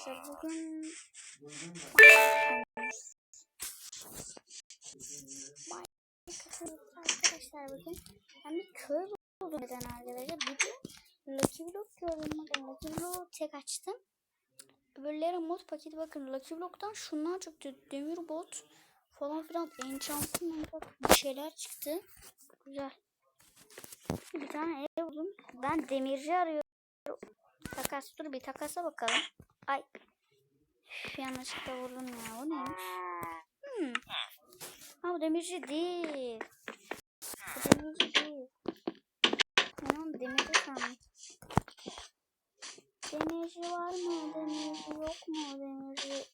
arkadaşlar bugün arkadaşlar bugün ben bir köy buldum. Neden arkadaşlar? Bugün Lucky Block gördüm. Bakın Lucky Block'u tek açtım. Öbürleri mod paketi bakın Lucky Block'tan şunlar çıktı. Demir bot falan filan enchantment bir şeyler çıktı. Güzel. Bir tane ev buldum. Ben demirci arıyorum. Takas dur bir takasa bakalım ay Üf, yanlışlıkla vurdum ya o neymiş hmm. Ha bu demirci değil. Bu demirci değil. Onu demirci sandım. Demirci var mı? Demirci yok mu? Demirci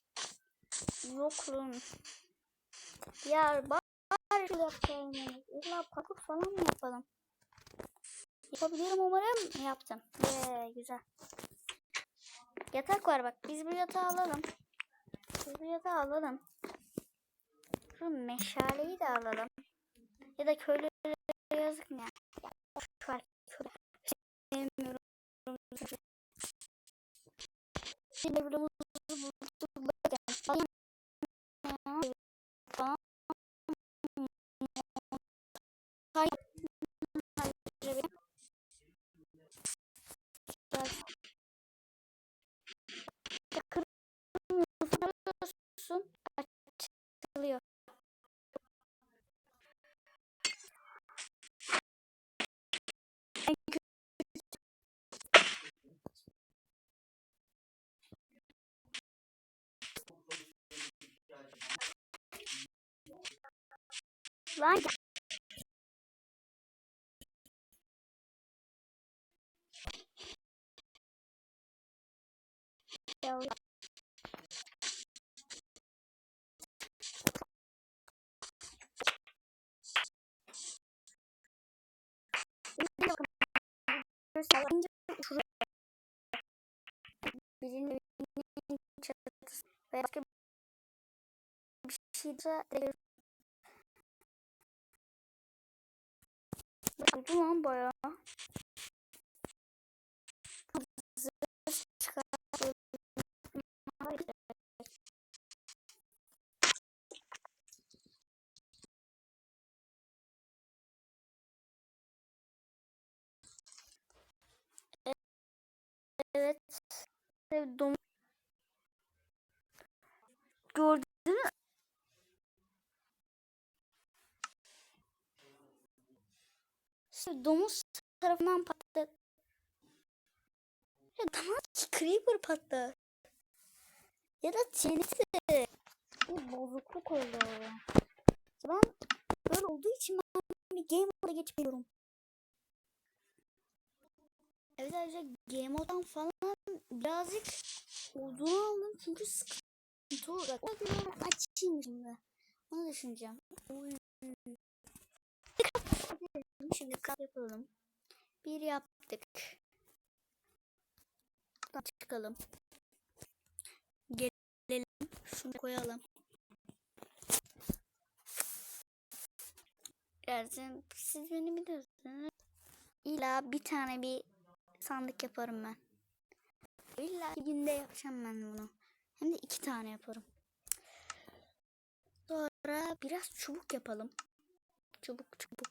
yok lan. Ya bari şu yapacağım. İlla parkur falan mı yapalım? Yapabilirim umarım. Yaptım. Ee, güzel. Yatak var bak. Biz bu yatağı alalım. Biz bu yatağı alalım. Şu meşaleyi de alalım. Ya da köylülere yazık mı ya? boş ver köylü. Sevmiyorum. Şimdi videomuzu bulduk. Bakın. Hayır. Kırmızı açılıyor. Lan ya. Salınca uçurum. Birinin çatısı veya başka bir şey de Oldu lan bayağı. Evet. Dom Gördün mü? Şimdi domuz tarafından patladı. Ya domuz creeper patladı. Ya da TNT. Bir bozukluk oldu. Ben böyle olduğu için ben bir game moda geçmiyorum. Evet arkadaşlar game modan falan birazcık olduğunu aldım çünkü sıkıntı olacak. O yüzden açayım şimdi. Onu düşüneceğim. Şimdi kap yapalım. Bir yaptık. Çıkalım. Gelelim. Şunu koyalım. Gerçi siz beni biliyorsunuz. İlla bir tane bir sandık yaparım ben. İlla günde yapacağım ben bunu. Hem de iki tane yaparım. Sonra biraz çubuk yapalım. Çubuk çubuk.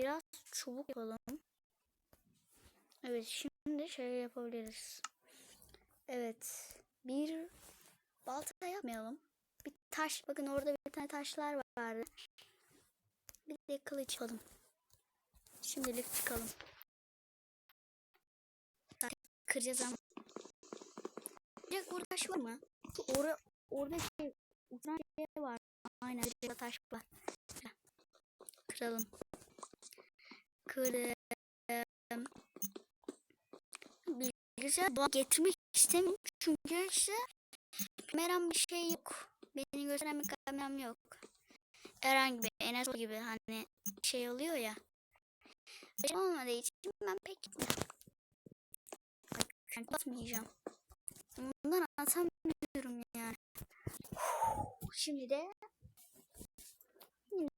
Biraz çubuk yapalım. Evet şimdi şey yapabiliriz. Evet. Bir balta yapmayalım. Bir taş. Bakın orada bir tane taşlar vardı. Bir de kılıç yapalım. Şimdilik çıkalım. Kıracağız ama. Orada taş var mı? Orada, orada şey, uçan şey var. Aynen. Bir taş var. Kıralım. Kırdım. Bilgisayar bu getirmek istemiyorum. Çünkü işte kameram bir şey yok. Beni gösteren bir kameram yok. Herhangi bir NSO gibi hani şey oluyor ya. Şey olmadığı için ben pek atmayacağım. Bundan atamıyorum yani. Şimdi de yine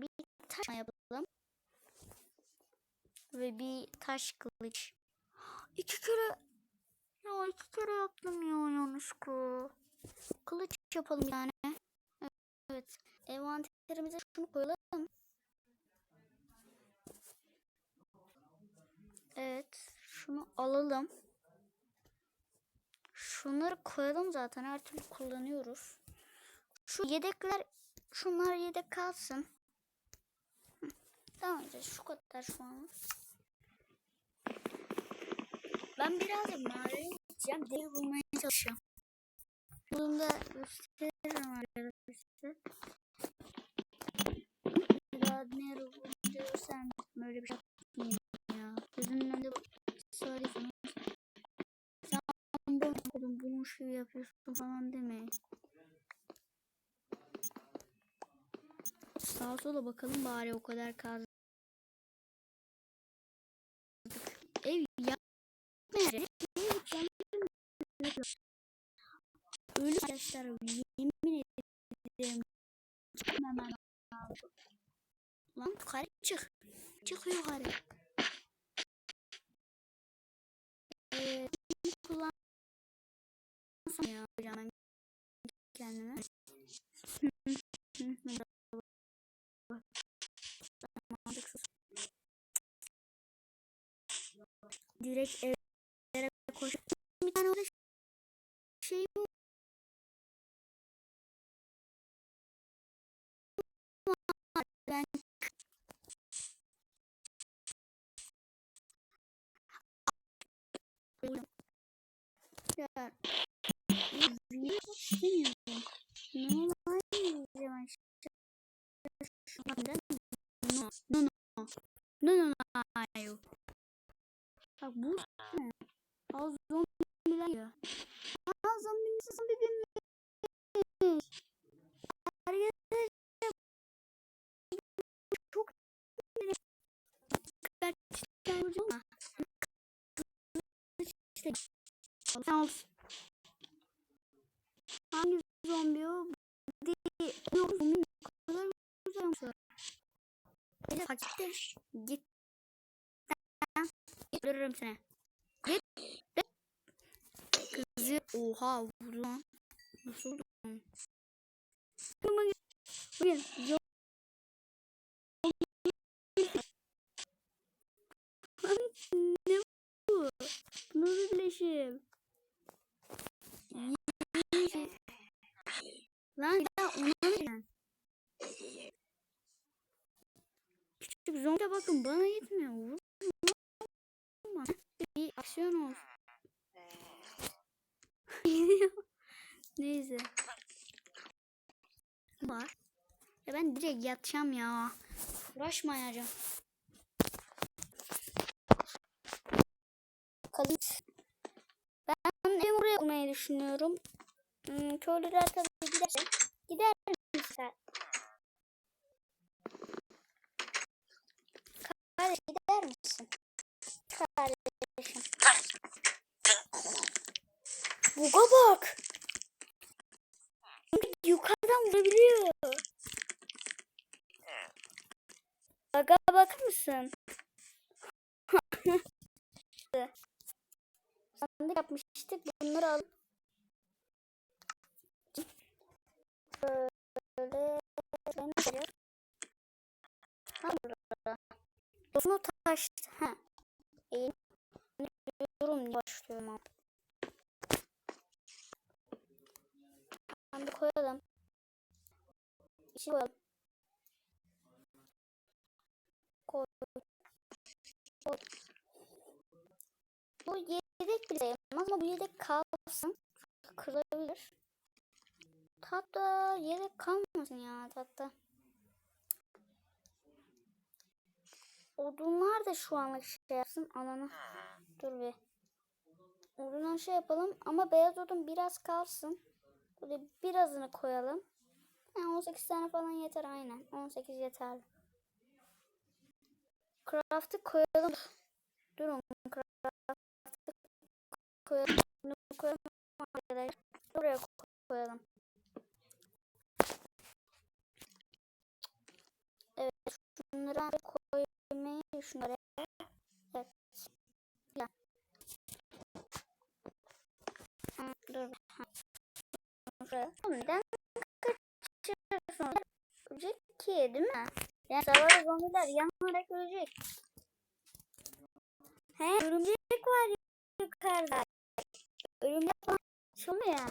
bir taş yapalım. Ve bir taş kılıç. İki kere Ya iki kere yaptım ya yanlışlıkla. Kılıç yapalım yani. Evet. Envanterimize şunu koyalım. Evet. Şunu alalım. Şunları koyalım zaten her türlü kullanıyoruz. Şu yedekler şunlar yedek kalsın. Tamam işte şu kadar şu an. Ben biraz mağaraya gideceğim. Deli bulmaya çalışacağım. Bunu da gösteririm arkadaşlar. Daha ne görürsem böyle bir şey yapmayayım ya. Gözümün önünde söylesem. Sen bunu okudun bunu şey yapıyorsun falan demeyin. Sağa sola bakalım bari o kadar kazdık. Ev yapmayacak. Ölü arkadaşlar yemin ederim. Çıkmamam lazım. Lan yukarı çık. Çık yukarı. Ee, kullansam ya hocam ben kendime. Direkt evlere koş. Bir tane orada şey mi var? Ben ya istemiyorum. Ne diyeceğim No, no, no. No, no, no. Bak bu ne? Az zombiler ya. Az zombi nasıl zombi bilmiyorum. Arkadaşlar çok gerçekten vuracağım ama işte sen olsun. Hangi zombi o? Değil. Yok zombi ne kadar an. Beni pakitte git. Öldürürüm seni. Git. Kızı oha vurdu lan. Nasıl vurdu? Bugün ne bu? Nasıl birleşim? Lan ya onu mı Küçük zombiye bakın bana yetmiyor. Vurma. Bir aksiyon olsun. Neyse. Var. Ya ben direkt yatacağım ya. Uğraşmayacağım. Bakalım. Ben evimi buraya kurmayı düşünüyorum. Hmm, köylüler tabii giderse. Gider misin? Kardeş gider misin? Kardeşim. Buga bak. Yukarıdan vurabiliyor. Baga bakar mısın? Sandık yapmıştık. Bunları al. Böyle. Ne yapacağız? Ha burada. Dostunu taş. Ha. İyi. Diyorum başlıyorum. ama. Sandık koyalım. İçine koyalım. Koy. Koy. Bu yedek bile sayılmaz ama bu yedek kalsın. Kırılabilir. Hatta yedek kalmasın ya hatta. Odunlar da şu anlık şey yapsın alanı. Dur bir. Odundan şey yapalım ama beyaz odun biraz kalsın. Böyle birazını koyalım. Yani 18 tane falan yeter aynen. 18 yeterli. Craft'ı koyalım. Durun. Craft'ı koyalım. Bunu koyalım. arkadaşlar. Buraya koyalım. Evet. Şunları ben koymayı düşünüyorum. Evet. Ya. Şuraya. Neden kaçırıyorsun? Ölecek ki değil mi? Yani sabahda zombiler yanarak ölecek. He örümcek var yukarıda. Örümcek falan çıkmıyor ya.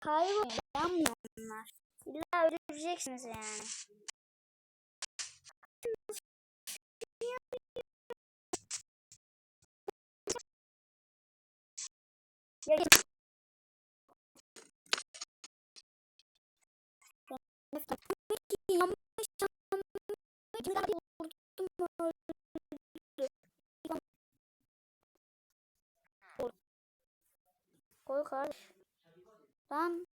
Kayboluyor. Yanmıyor onlar. İlla öleceksiniz yani. Koy kardeş. Lan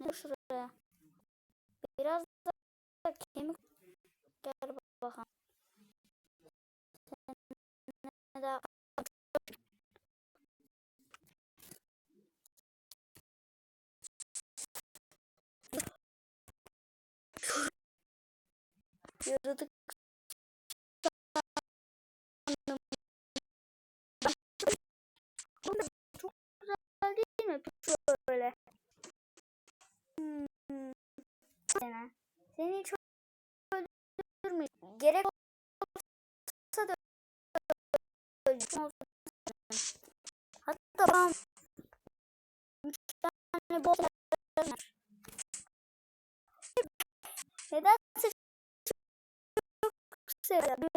ne şuraya? Biraz da kemik gel bakalım. Sen daha Yaradık çok güzel değil mi? Böyle. Hmm. Seni. Çok öldürmüş. Gerek olsa da öldürmüş. Hatta ben üç tane bol var. Çok seviyorum.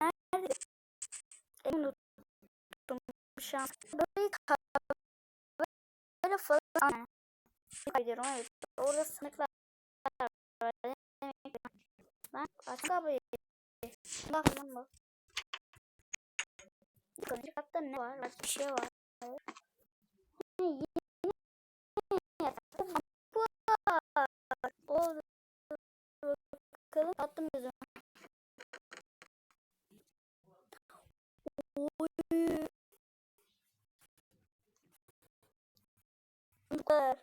Nerede? Unuttum şu an. Böyle böyle falan. Kaydırım evet. Orada sınıflar var. Ben açık abi. Bak bak. Yukarı katta ne var? Bir şey var. Ne yeni yatak var. O bakalım attım gözüme. Oy. Bu kadar.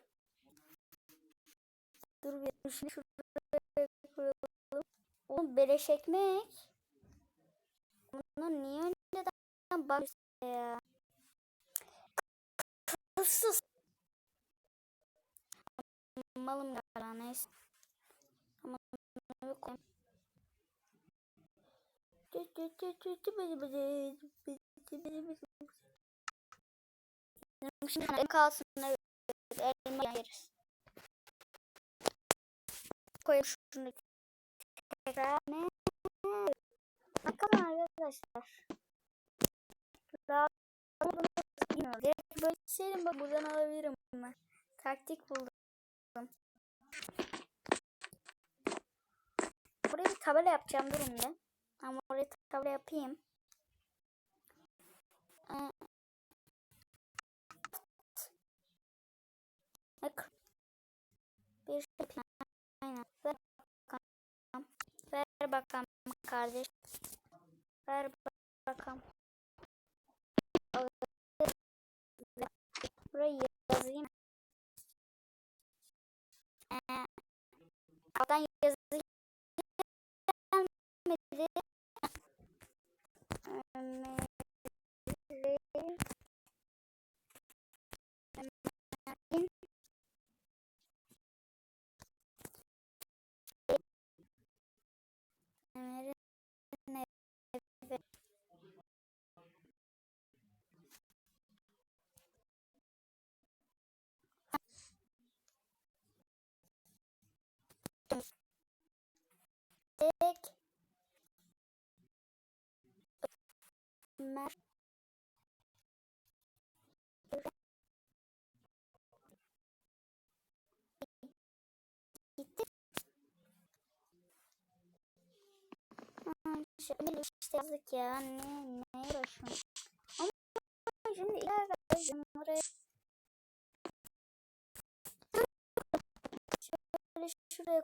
Dur bir şunu şuraya koyalım. Oğlum beleş ekmek. Bunlar niye önceden bak ya? Hırsız. Malım galiba neyse. Koyayım. Şimdi kalsın. Elma yeriz. Koyayım şunu tekrar. Bakalım arkadaşlar. Daha bunu bilmiyorum. Direkt böyle bak buradan alabilirim ben. Taktik buldum. Buraya bir tabela yapacağım durun bir. Ama oraya tabela yapayım. Ee, Bak. Bir şey. Aynen. Ver bakalım. Ver bakalım kardeş. Ver bakalım. Burayı yazayım. Ee, alttan yazı gelmedi. Ömer'in Ömer gitti. Şöyle işte yazdık ya. Ne, ne uğraşıyorum. Ama şimdi ilerledim oraya. Şöyle şuraya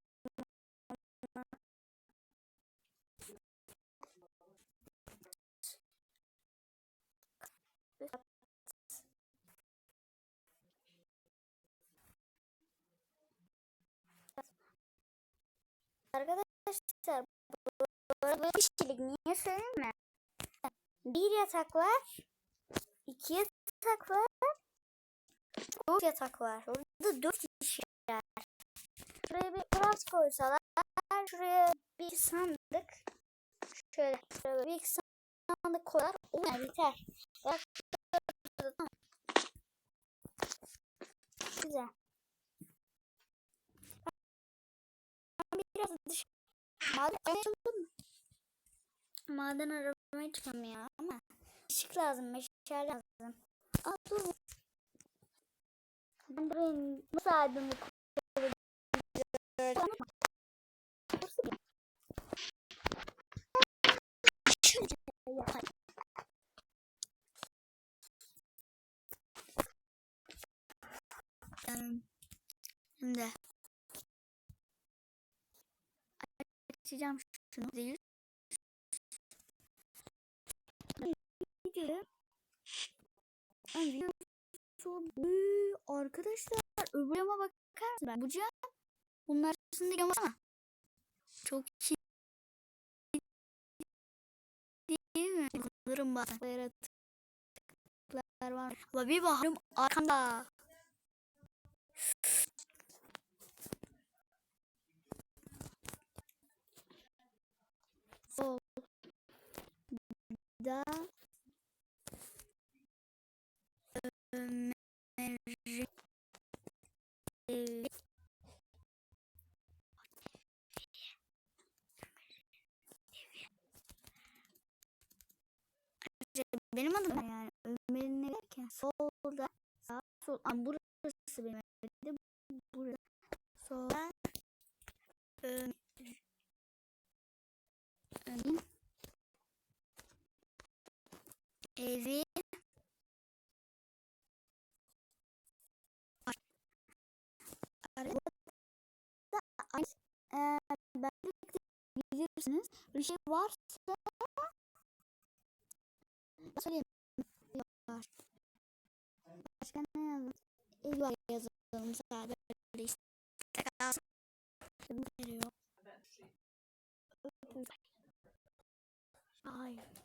Arkadaşlar böyle bir kişilik niye söyleyeyim mi? Bir yatak var. iki yatak var. Çok yatak var. Orada dört kişiler. Şuraya bir biraz koysalar. Şuraya bir sandık. Şöyle, şöyle bir sandık koyar. O kadar yeter. Bak. Güzel. Biraz dışarı Maden mı? Maden aramaya çıkıyorum ya ama ışık lazım, meşale lazım. Aa dur. Ben burayı nasıl. Hmm, Şimdi açacağım şunu video Üy, arkadaşlar öbür yama bakar mısın? Ben bu cam bunlar arasında yama ama çok iyi değil mi? Kullanırım bazen. Yaratıklar var. Ama bir baharım arkamda. Da. Evi var. Arada aynı eee ben bilirsiniz bir şey varsa söyleyeyim var. Başka ne yazalım? Eyvah yazalım sadece. Hayır.